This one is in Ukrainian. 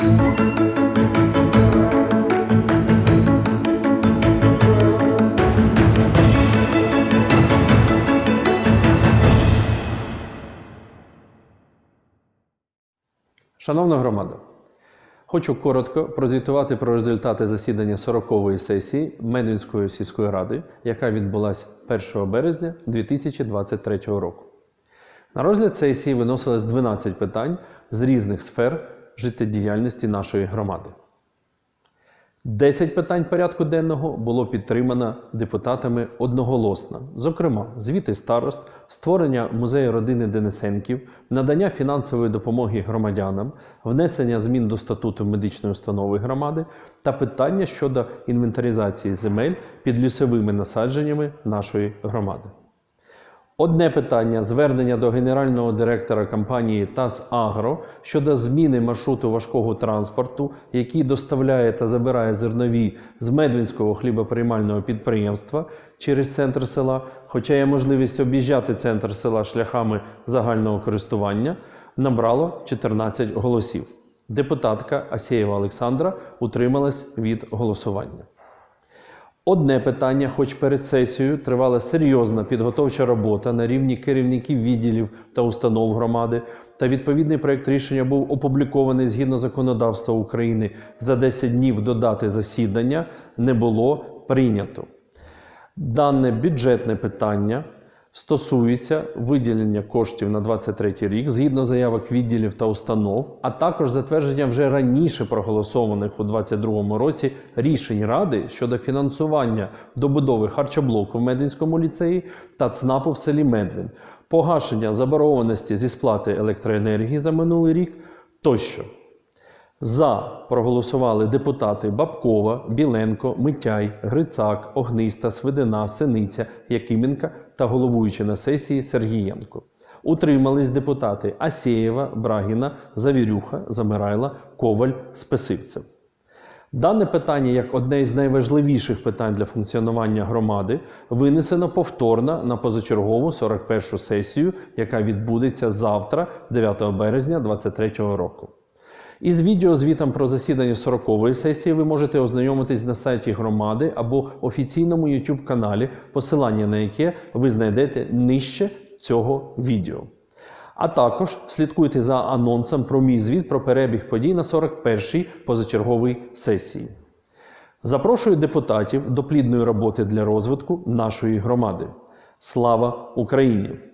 Шановна громада, хочу коротко прозвітувати про результати засідання 40-ї сесії Медвінської сільської ради, яка відбулася 1 березня 2023 року. На розгляд сесії виносилось 12 питань з різних сфер життєдіяльності нашої громади. 10 питань порядку денного було підтримано депутатами одноголосно. Зокрема, звіти старост, створення музею родини Денисенків, надання фінансової допомоги громадянам, внесення змін до статуту медичної установи громади та питання щодо інвентаризації земель під лісовими насадженнями нашої громади. Одне питання звернення до генерального директора компанії ТАС Агро щодо зміни маршруту важкого транспорту, який доставляє та забирає зернові з Медвінського хлібоприймального підприємства через центр села, хоча є можливість об'їжджати центр села шляхами загального користування, набрало 14 голосів. Депутатка Асєєва Олександра утрималась від голосування. Одне питання, хоч перед сесією тривала серйозна підготовча робота на рівні керівників відділів та установ громади, та відповідний проект рішення був опублікований згідно законодавства України за 10 днів до дати засідання, не було прийнято. Дане бюджетне питання стосується виділення коштів на 23 рік згідно заявок відділів та установ, а також затвердження вже раніше проголосованих у 2022 році рішень Ради щодо фінансування добудови харчоблоку в Медвінському ліцеї та ЦНАПу в селі Медвін, погашення заборгованості зі сплати електроенергії за минулий рік тощо. За проголосували депутати Бабкова, Біленко, Митяй, Грицак, Огниста, Свидина, Синиця, Якименка та головуючий на сесії Сергієнко. Утримались депутати Асєєва, Брагіна, Завірюха, Замирайла, Коваль, Спесивцев. Дане питання, як одне із найважливіших питань для функціонування громади, винесено повторно на позачергову 41-шу сесію, яка відбудеться завтра, 9 березня 2023 року. Із відеозвітом про засідання 40-ї сесії ви можете ознайомитись на сайті громади або офіційному YouTube каналі, посилання на яке ви знайдете нижче цього відео. А також слідкуйте за анонсом про мій звіт про перебіг подій на 41-й позачерговій сесії. Запрошую депутатів до плідної роботи для розвитку нашої громади. Слава Україні!